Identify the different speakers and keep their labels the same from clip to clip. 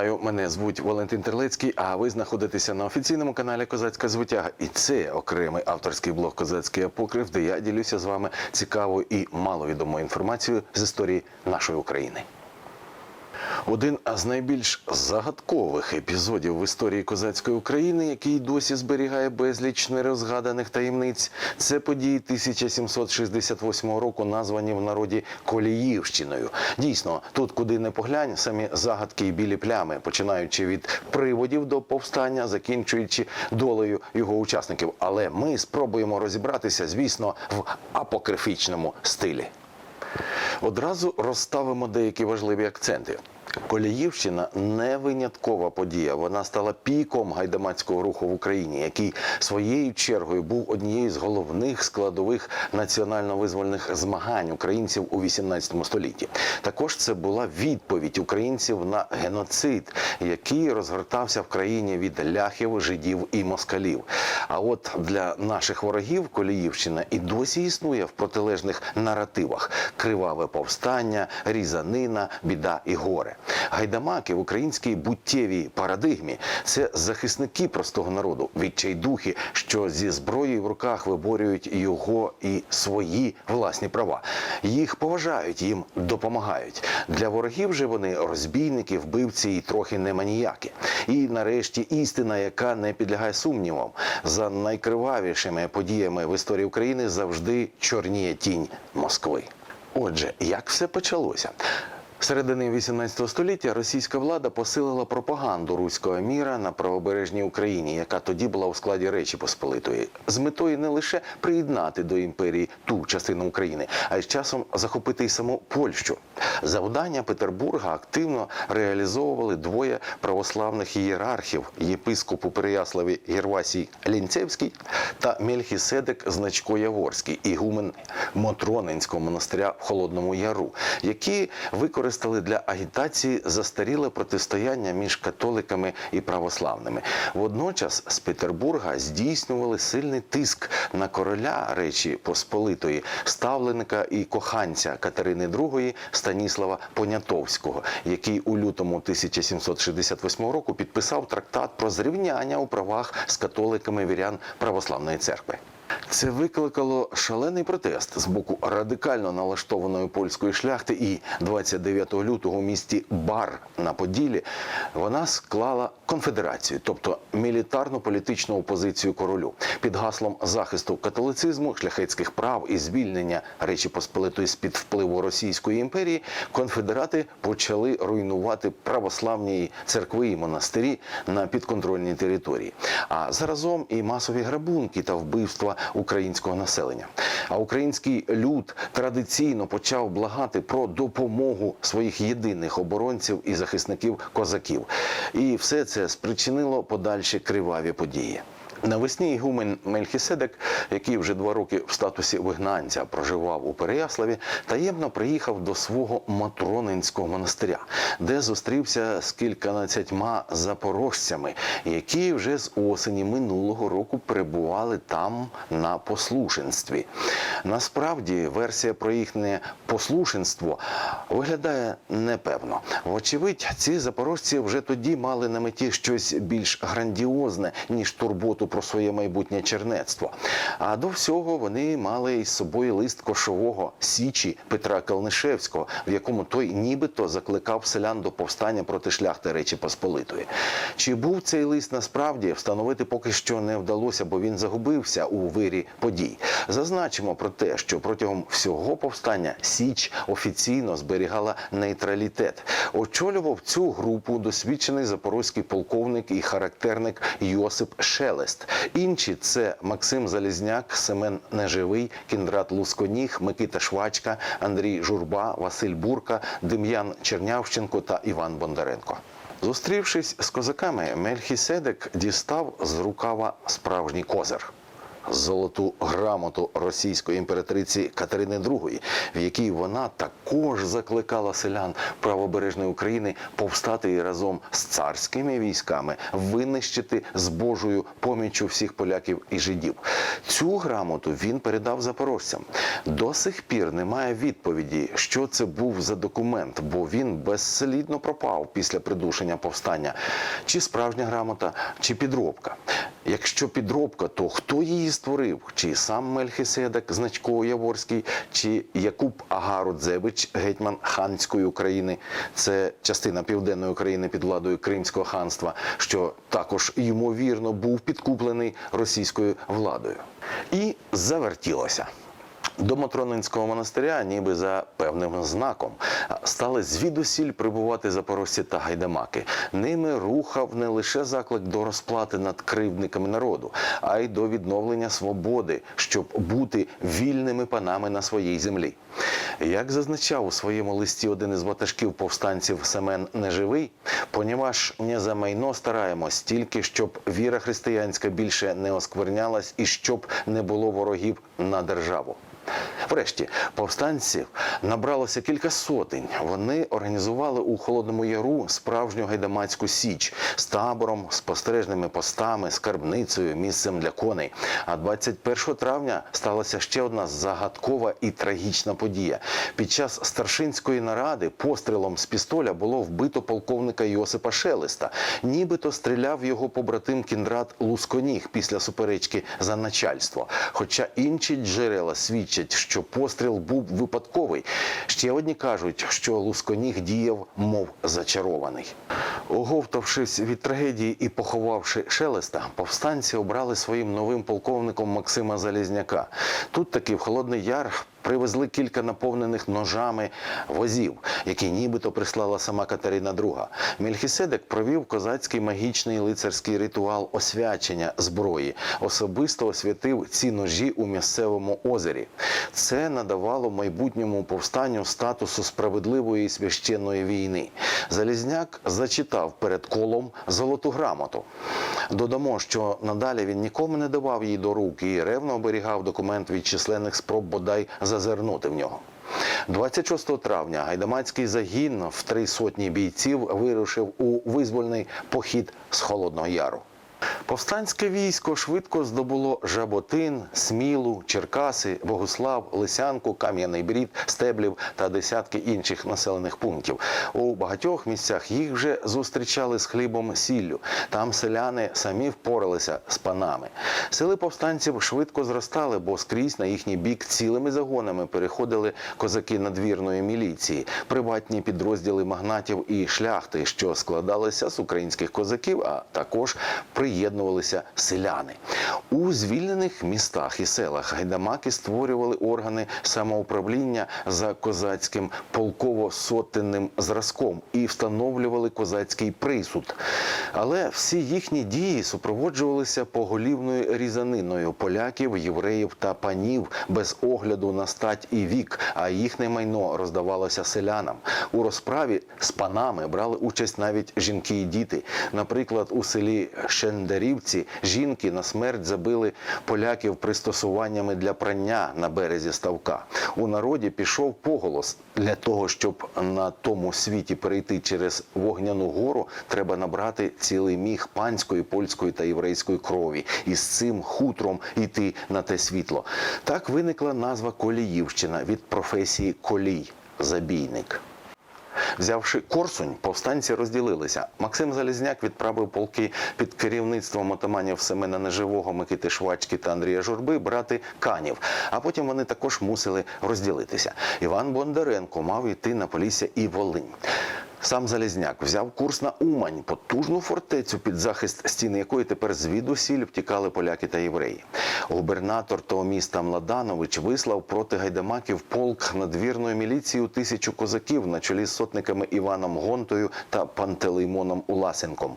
Speaker 1: Вітаю, мене звуть Валентин Терлецький. А ви знаходитеся на офіційному каналі Козацька звитяга. І це окремий авторський блог Козацький апокрив, де я ділюся з вами цікавою і маловідомою інформацією з історії нашої України. Один з найбільш загадкових епізодів в історії козацької України, який досі зберігає безліч нерозгаданих таємниць, це події 1768 року, названі в народі Коліївщиною. Дійсно, тут, куди не поглянь, самі загадки і білі плями, починаючи від приводів до повстання, закінчуючи долею його учасників. Але ми спробуємо розібратися, звісно, в апокрифічному стилі. Одразу розставимо деякі важливі акценти. Коліївщина не виняткова подія. Вона стала піком гайдамацького руху в Україні, який своєю чергою був однією з головних складових національно-визвольних змагань українців у 18 столітті. Також це була відповідь українців на геноцид, який розгортався в країні від ляхів, жидів і москалів. А от для наших ворогів Коліївщина і досі існує в протилежних наративах: криваве повстання, різанина, біда і горе. Гайдамаки в українській буттєвій парадигмі це захисники простого народу, відчайдухи, що зі зброєю в руках виборюють його і свої власні права. Їх поважають, їм допомагають. Для ворогів же вони розбійники, вбивці і трохи не маніяки. І нарешті істина, яка не підлягає сумнівам, за найкривавішими подіями в історії України завжди чорніє тінь Москви. Отже, як все почалося? Середини 18 століття російська влада посилила пропаганду руського міра на правобережній Україні, яка тоді була у складі Речі Посполитої, з метою не лише приєднати до імперії ту частину України, а й з часом захопити й саму Польщу. Завдання Петербурга активно реалізовували двоє православних ієрархів: єпископ у Переяславі Гервасій Лінцевський та Мельхіседек Значко Яворський, ігумен Мотронинського монастиря в Холодному Яру, які використали для агітації застаріле протистояння між католиками і православними. Водночас з Петербурга здійснювали сильний тиск на короля Речі Посполитої, ставленика і коханця Катерини II Станіслава Понятовського, який у лютому 1768 року підписав трактат про зрівняння у правах з католиками вірян православної церкви. Це викликало шалений протест з боку радикально налаштованої польської шляхти, і 29 лютого у місті Бар на Поділі вона склала конфедерацію, тобто мілітарно-політичну опозицію королю, під гаслом захисту католицизму, шляхетських прав і звільнення Речі Посполитої з під впливу Російської імперії. Конфедерати почали руйнувати православні церкви і монастирі на підконтрольній території, а заразом і масові грабунки та вбивства українського населення. А український люд традиційно почав благати про допомогу своїх єдиних оборонців і захисників козаків. І все це спричинило подальші криваві події. Навесні Ігумен Мельхіседек, який вже два роки в статусі вигнанця проживав у Переяславі, таємно приїхав до свого Матронинського монастиря, де зустрівся з кільканадцятьма запорожцями, які вже з осені минулого року перебували там на послушенстві. Насправді версія про їхнє послушенство виглядає непевно. Вочевидь, ці запорожці вже тоді мали на меті щось більш грандіозне ніж турботу про своє майбутнє чернецтво. А до всього вони мали із собою лист кошового січі Петра Калнишевського, в якому той нібито закликав селян до повстання проти шляхти Речі Посполитої. Чи був цей лист насправді встановити поки що не вдалося, бо він загубився у вирі подій. Зазначимо про те, що протягом всього повстання Січ офіційно зберігала нейтралітет. Очолював цю групу досвідчений запорозький полковник і характерник Йосип Шелест. Інші це Максим Залізняк, Семен Неживий, Кіндрат Лусконіг, Микита Швачка, Андрій Журба, Василь Бурка, Дем'ян Чернявченко та Іван Бондаренко. Зустрівшись з козаками, Мельхіседек дістав з рукава справжній козир. Золоту грамоту російської імператриці Катерини II, в якій вона також закликала селян правобережної України повстати і разом з царськими військами винищити з Божою поміччю всіх поляків і жидів. Цю грамоту він передав запорожцям. До сих пір немає відповіді, що це був за документ, бо він безслідно пропав після придушення повстання. Чи справжня грамота, чи підробка. Якщо підробка, то хто її створив? Чи сам Мельхиседек Значко Яворський, чи Якуб Агарудзевич, гетьман ханської України? Це частина південної України під владою Кримського ханства, що також ймовірно був підкуплений російською владою. І завертілося. До Матронинського монастиря, ніби за певним знаком, стали звідусіль прибувати запорожці та гайдамаки. Ними рухав не лише заклик до розплати над кривдниками народу, а й до відновлення свободи, щоб бути вільними панами на своїй землі. Як зазначав у своєму листі один із ватажків повстанців Семен Неживий, понімаш не за майно стараємось, тільки щоб віра християнська більше не осквернялась і щоб не було ворогів на державу. Врешті повстанців набралося кілька сотень. Вони організували у Холодному Яру справжню гайдамацьку січ з табором, спостережними постами, скарбницею, місцем для коней. А 21 травня сталася ще одна загадкова і трагічна подія. Під час старшинської наради пострілом з пістоля було вбито полковника Йосипа Шелеста. Нібито стріляв його побратим Кіндрат Лусконіг після суперечки за начальство. Хоча інші джерела свідчать, що постріл був випадковий. Ще одні кажуть, що Лусконіг діяв, мов зачарований. Оговтавшись від трагедії і поховавши Шелеста, повстанці обрали своїм новим полковником Максима Залізняка. Тут таки в Холодний Яр привезли кілька наповнених ножами возів, які нібито прислала сама Катерина II. Мельхіседек провів козацький магічний лицарський ритуал освячення зброї, особисто освятив ці ножі у місцевому озері. Це надавало майбутньому повстанню статусу справедливої і священної війни. Залізняк зачитав перед колом золоту грамоту. Додамо, що надалі він нікому не давав її до рук і ревно оберігав документ від численних спроб бодай зазирнути в нього. 26 травня гайдамацький загін в три сотні бійців вирушив у визвольний похід з Холодного Яру. Повстанське військо швидко здобуло Жаботин, Смілу, Черкаси, Богуслав, Лисянку, Кам'яний Брід, Стеблів та десятки інших населених пунктів. У багатьох місцях їх вже зустрічали з хлібом сіллю. Там селяни самі впоралися з панами. Сили повстанців швидко зростали, бо скрізь на їхній бік цілими загонами переходили козаки надвірної міліції, приватні підрозділи магнатів і шляхти, що складалися з українських козаків, а також приєднувалися селяни. У звільнених містах і селах гайдамаки створювали органи самоуправління за козацьким полково-сотенним зразком і встановлювали козацький присуд. Але всі їхні дії супроводжувалися поголівною різаниною поляків, євреїв та панів без огляду на стать і вік, а їхнє майно роздавалося селянам. У розправі з панами брали участь навіть жінки і діти. Наприклад, у селі Шендарівці жінки на смерть забили поляків пристосуваннями для прання на березі ставка. У народі пішов поголос для того, щоб на тому світі перейти через вогняну гору, треба набрати цілий міг панської, польської та єврейської крові і з цим хутром йти на те світло. Так виникла назва Коліївщина від професії колій забійник. Взявши Корсунь, повстанці розділилися. Максим Залізняк відправив полки під керівництвом отаманів Семена Неживого, Микити Швачки та Андрія Журби брати канів. А потім вони також мусили розділитися. Іван Бондаренко мав йти на Полісся і Волинь. Сам Залізняк взяв курс на Умань, потужну фортецю, під захист стіни якої тепер звідусіль втікали поляки та євреї. Губернатор того міста Младанович вислав проти гайдамаків полк надвірної міліції у тисячу козаків на чолі з сотниками Іваном Гонтою та Пантелеймоном Уласенком.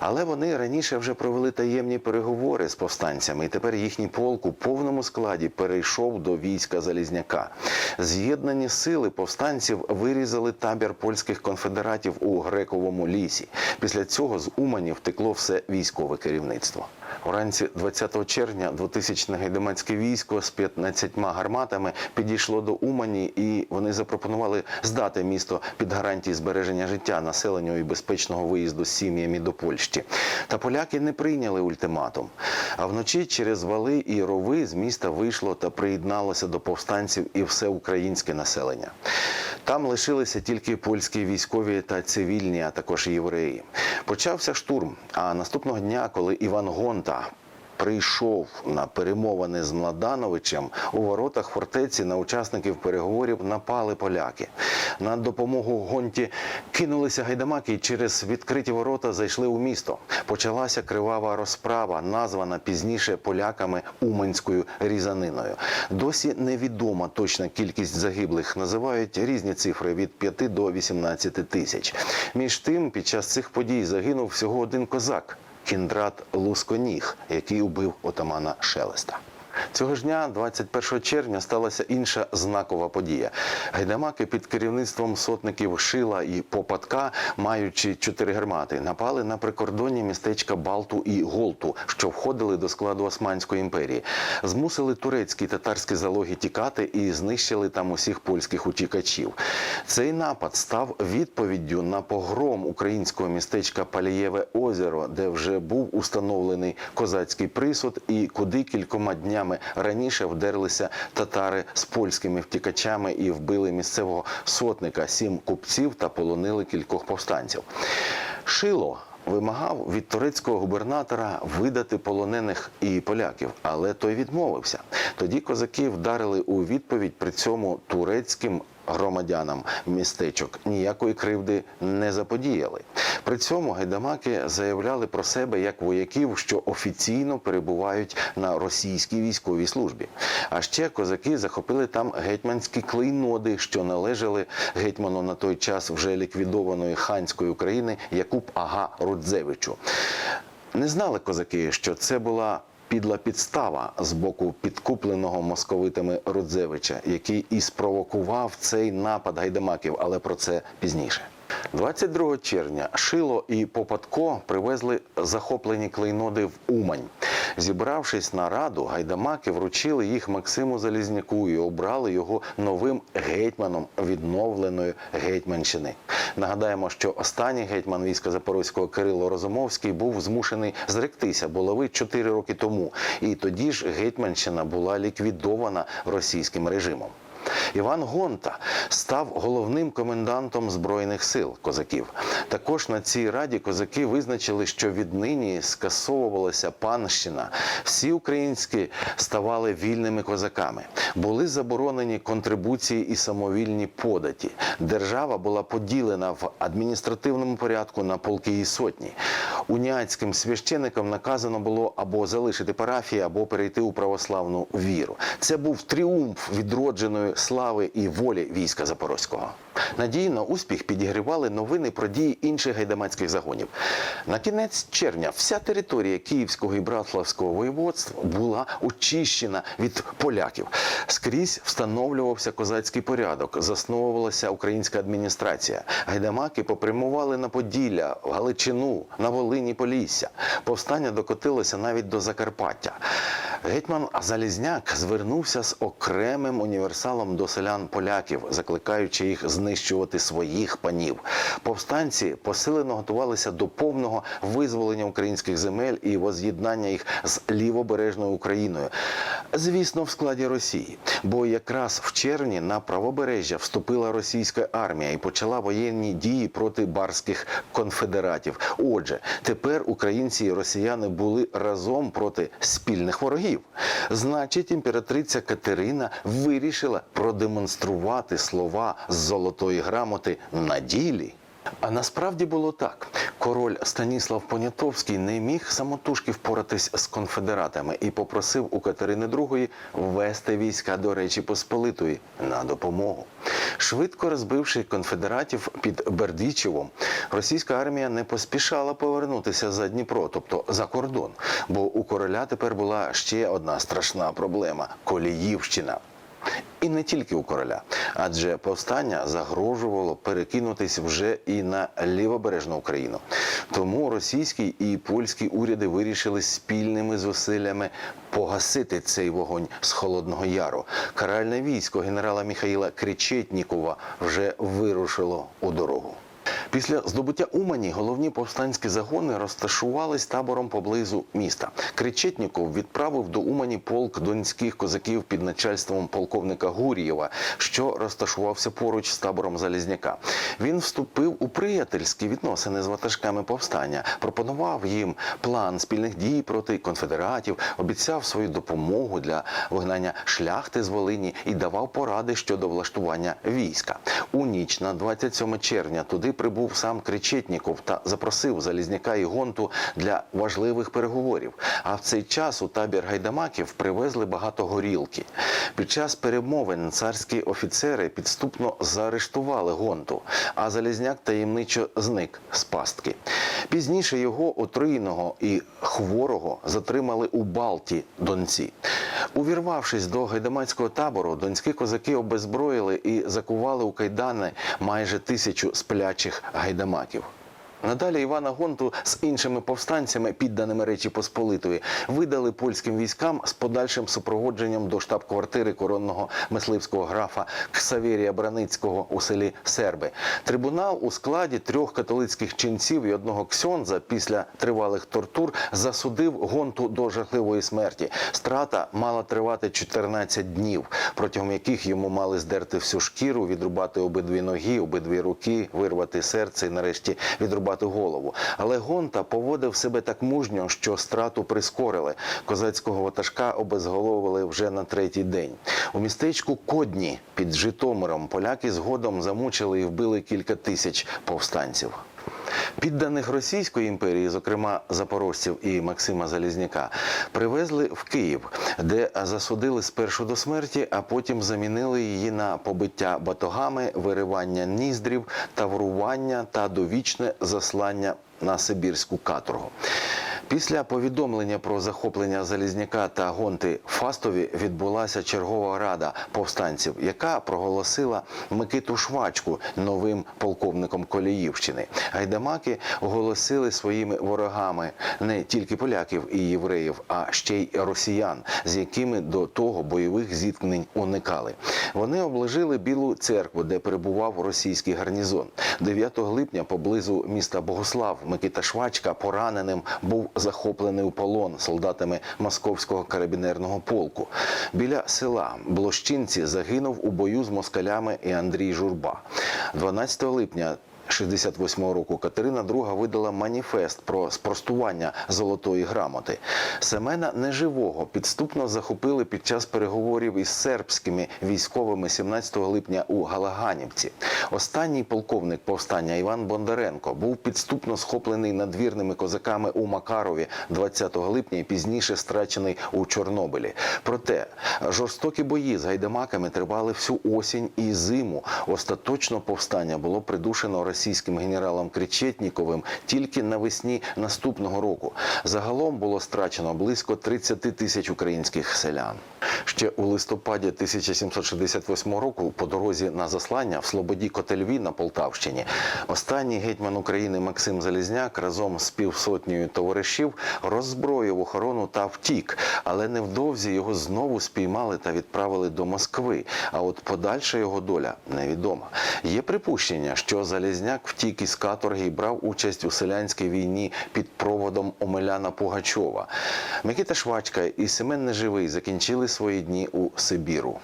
Speaker 1: Але вони раніше вже провели таємні переговори з повстанцями, і тепер їхній полк у повному складі перейшов до війська Залізняка. З'єднані сили повстанців вирізали табір польських конфедерацій конфедератів у Грековому лісі. Після цього з Умані втекло все військове керівництво. Вранці 20 червня 2000 гайдамацьке військо з 15 гарматами підійшло до Умані, і вони запропонували здати місто під гарантії збереження життя населенню і безпечного виїзду з сім'ями до Польщі. Та поляки не прийняли ультиматум. А вночі через вали і рови з міста вийшло та приєдналося до повстанців і все українське населення. Там лишилися тільки польські військові та цивільні, а також євреї. Почався штурм. А наступного дня, коли Іван Гонта прийшов на перемовини з Младановичем, у воротах фортеці на учасників переговорів напали поляки. На допомогу гонті кинулися гайдамаки і через відкриті ворота зайшли у місто. Почалася кривава розправа, названа пізніше поляками Уманською різаниною. Досі невідома точна кількість загиблих. Називають різні цифри від 5 до 18 тисяч. Між тим, під час цих подій загинув всього один козак. Кіндрат Лусконіг, який убив отамана Шелеста. Цього ж дня, 21 червня, сталася інша знакова подія. Гайдамаки під керівництвом сотників Шила і Попадка, маючи чотири гармати, напали на прикордонні містечка Балту і Голту, що входили до складу Османської імперії. Змусили турецькі татарські залоги тікати і знищили там усіх польських утікачів. Цей напад став відповіддю на погром українського містечка Палієве озеро, де вже був установлений козацький присуд, і куди кількома днями раніше вдерлися татари з польськими втікачами і вбили місцевого сотника, сім купців та полонили кількох повстанців. Шило вимагав від турецького губернатора видати полонених і поляків, але той відмовився. Тоді козаки вдарили у відповідь при цьому турецьким громадянам містечок ніякої кривди не заподіяли. При цьому гайдамаки заявляли про себе як вояків, що офіційно перебувають на російській військовій службі. А ще козаки захопили там гетьманські клейноди, що належали гетьману на той час вже ліквідованої ханської України Якуб Ага Рудзевичу. Не знали козаки, що це була підла підстава з боку підкупленого московитами Рудзевича, який і спровокував цей напад гайдамаків, але про це пізніше. 22 червня Шило і Попадко привезли захоплені клейноди в Умань. Зібравшись на раду, гайдамаки вручили їх Максиму Залізняку і обрали його новим гетьманом відновленої гетьманщини. Нагадаємо, що останній гетьман війська Запорозького Кирило Розумовський був змушений зректися булави 4 роки тому, і тоді ж гетьманщина була ліквідована російським режимом. Іван Гонта став головним комендантом збройних сил козаків. Також на цій раді козаки визначили, що віднині скасовувалася панщина. Всі українські ставали вільними козаками. Були заборонені контрибуції і самовільні податі. Держава була поділена в адміністративному порядку на полки і сотні. Уніатським священикам наказано було або залишити парафії, або перейти у православну віру. Це був тріумф відродженої слави і волі війська Запорозького. Надії на успіх підігрівали новини про дії інших гайдамацьких загонів. На кінець червня вся територія Київського і Братславського воєводства була очищена від поляків. Скрізь встановлювався козацький порядок, засновувалася українська адміністрація. Гайдамаки попрямували на Поділля, в Галичину, на Волині, Полісся. Повстання докотилося навіть до Закарпаття. Гетьман Залізняк звернувся з окремим універсалом до селян поляків, закликаючи їх знищувати своїх панів. Повстанці посилено готувалися до повного визволення українських земель і воз'єднання їх з лівобережною Україною. Звісно, в складі Росії, бо якраз в червні на правобережжя вступила російська армія і почала воєнні дії проти барських конфедератів. Отже, тепер українці і росіяни були разом проти спільних ворогів. Значить, імператриця Катерина вирішила продемонструвати слова з золотої грамоти на ділі. А насправді було так: король Станіслав Понятовський не міг самотужки впоратись з конфедератами і попросив у Катерини II ввести війська до Речі Посполитої на допомогу. Швидко розбивши конфедератів під Бердичевом, російська армія не поспішала повернутися за Дніпро, тобто за кордон. Бо у короля тепер була ще одна страшна проблема Коліївщина. І не тільки у короля, адже повстання загрожувало перекинутись вже і на лівобережну Україну. Тому російський і польський уряди вирішили спільними зусиллями погасити цей вогонь з холодного яру. Каральне військо генерала Міхаїла Кречетнікова вже вирушило у дорогу. Після здобуття Умані головні повстанські загони розташувались табором поблизу міста. Кречетніков відправив до Умані полк донських козаків під начальством полковника Гур'єва, що розташувався поруч з табором Залізняка. Він вступив у приятельські відносини з ватажками повстання, пропонував їм план спільних дій проти конфедератів, обіцяв свою допомогу для вигнання шляхти з Волині і давав поради щодо влаштування війська. У ніч на 27 червня туди прибув сам Кречетніков та запросив Залізняка і Гонту для важливих переговорів. А в цей час у табір гайдамаків привезли багато горілки. Під час перемовин царські офіцери підступно заарештували Гонту, а Залізняк таємничо зник з пастки. Пізніше його отруєного і хворого затримали у Балті Донці. Увірвавшись до гайдамацького табору, донські козаки обезброїли і закували у кайдани майже тисячу сплячих гайдамаків. Надалі Івана Гонту з іншими повстанцями, підданими Речі Посполитої, видали польським військам з подальшим супроводженням до штаб-квартири коронного мисливського графа Ксавєрія Браницького у селі Серби. Трибунал у складі трьох католицьких ченців і одного ксьонза після тривалих тортур засудив Гонту до жахливої смерті. Страта мала тривати 14 днів, протягом яких йому мали здерти всю шкіру, відрубати обидві ноги, обидві руки, вирвати серце і нарешті відрубати голову. Але Гонта поводив себе так мужньо, що страту прискорили. Козацького ватажка обезголовили вже на третій день. У містечку Кодні під Житомиром поляки згодом замучили і вбили кілька тисяч повстанців. Підданих Російської імперії, зокрема запорожців і Максима Залізняка, привезли в Київ, де засудили спершу до смерті, а потім замінили її на побиття батогами, виривання ніздрів, таврування та довічне заслання на Сибірську каторгу. Після повідомлення про захоплення Залізняка та Гонти Фастові відбулася чергова рада повстанців, яка проголосила Микиту Швачку новим полковником Коліївщини. Гайдамаки оголосили своїми ворогами не тільки поляків і євреїв, а ще й росіян, з якими до того бойових зіткнень уникали. Вони обложили Білу церкву, де перебував російський гарнізон. 9 липня поблизу міста Богослав Микита Швачка пораненим був захоплений у полон солдатами московського карабінерного полку. Біля села Блощинці загинув у бою з москалями і Андрій Журба. 12 липня 68 року Катерина II видала маніфест про спростування золотої грамоти. Семена Неживого підступно захопили під час переговорів із сербськими військовими 17 липня у Галаганівці. Останній полковник повстання Іван Бондаренко був підступно схоплений надвірними козаками у Макарові 20 липня і пізніше страчений у Чорнобилі. Проте жорстокі бої з гайдамаками тривали всю осінь і зиму. Остаточно повстання було придушено російським генералом Кречетніковим тільки навесні наступного року. Загалом було страчено близько 30 тисяч українських селян. Ще у листопаді 1768 року по дорозі на заслання в Слободі Котельві на Полтавщині останній гетьман України Максим Залізняк разом з півсотнею товаришів роззброїв охорону та втік, але невдовзі його знову спіймали та відправили до Москви. А от подальша його доля невідома. Є припущення, що Залізняк втік із каторги і брав участь у селянській війні під проводом Омеляна Пугачова. Микита Швачка і Семен Неживий закінчили свої дні у Сибіру.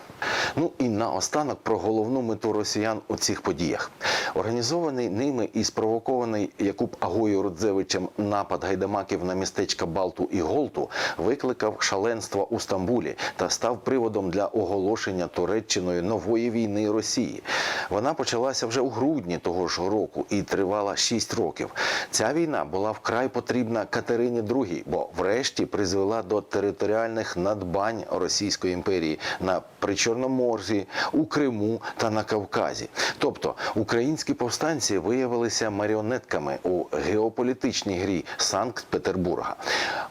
Speaker 1: Ну і наостанок про головну мету росіян у цих подіях. Організований ними і спровокований Якуб Агою Рудзевичем напад гайдамаків на містечка Балту і Голту викликав шаленство у Стамбулі та став приводом для оголошення Туреччиною нової війни Росії. Вона почалася вже у грудні того ж року і тривала 6 років. Ця війна була вкрай потрібна Катерині II, бо врешті призвела до територіальних надбань Російської імперії на Причорноморзі, у Криму та на Кавказі. Тобто українські повстанці виявилися маріонетками у геополітичній грі Санкт-Петербурга.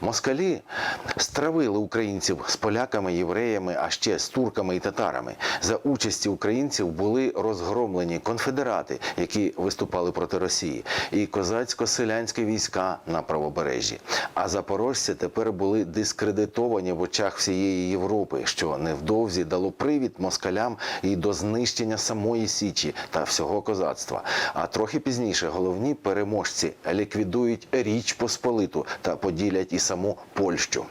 Speaker 1: Москалі стравили українців з поляками, євреями, а ще з турками і татарами. За участі українців були розгромлені конфедерати, які виступали проти Росії, і козацько-селянські війська на правобережжі. А запорожці тепер були дискредитовані в очах всієї Європи, що невдовзі дало привід москалям і до знищення самої Січі та всього козацтва. А трохи пізніше головні переможці ліквідують Річ Посполиту та поділять і саму Польщу.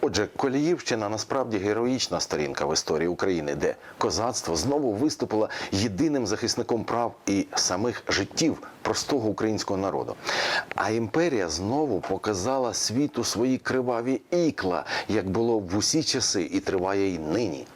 Speaker 1: Отже, Коліївщина насправді героїчна сторінка в історії України, де козацтво знову виступило єдиним захисником прав і самих життів простого українського народу. А імперія знову показала світу свої криваві ікла, як було в усі часи, і триває й нині.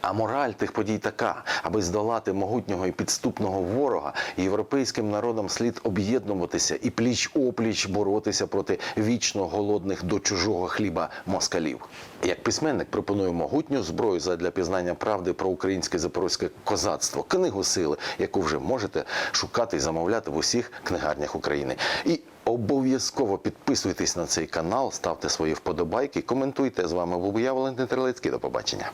Speaker 1: А мораль тих подій така, аби здолати могутнього і підступного ворога, європейським народам слід об'єднуватися і пліч опліч боротися проти вічно голодних до чужого хліба москалів. Як письменник пропоную могутню зброю задля пізнання правди про українське запорозьке козацтво, книгу сили, яку вже можете шукати і замовляти в усіх книгарнях України. І Обов'язково підписуйтесь на цей канал, ставте свої вподобайки, коментуйте. З вами був я, Валентин. До побачення.